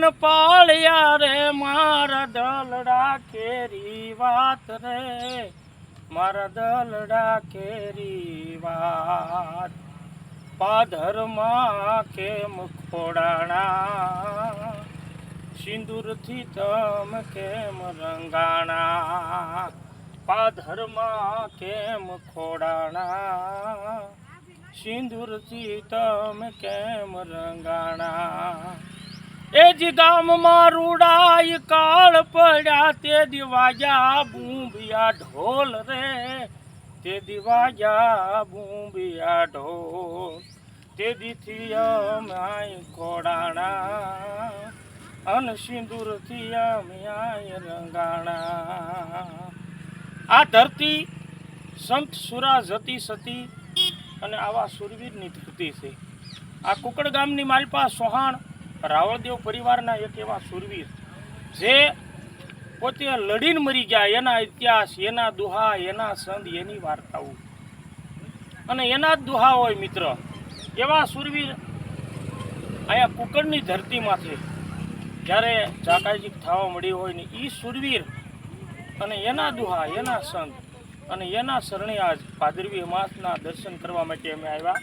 મન પાળ્યા રે, મારા દલડા કેરી વાત રે. મારા દલડા કેરી વાત. પાધરમાં કેમ ખોડાણા? સિંદૂરથી તમ કેમ રંગાણા? પાધરમાં કેમ ખોડાણા? સિંદૂરથી તમ કેમ રંગાણા? જ ગામમાં રૂડાય કાળ પડ્યા. તે દિવાજા બૂંબિયા ઢોલ રે. તે દિવાજા બૂંબિયા ઢોલ. તે દીથી અમાય કોડાણા. અન સિંદૂરથી અમાય રંગાણા. આ ધરતી સંત સુરા જતી સતી અને આવા સુરવીરની ધરતી છે. આ કુકડ ગામની માલપા સોહાણ રાવળદેવ પરિવારના એક એવા સુરવીર જે પોતે લડીને મરી ગયા. એના ઇતિહાસ, એના દુહા, એના સંદ, એની વાર્તાઓ. અને એના જ દુહા હોય મિત્ર, એવા સુરવીર અહીંયા કુકરની ધરતીમાંથી જ્યારે ચાકાજી થવા મળી હોય ને એ સુરવીર અને એના દુહા, એના સંત અને એના શરણે આજ ભાદરવી માસના દર્શન કરવા માટે અમે આવ્યા.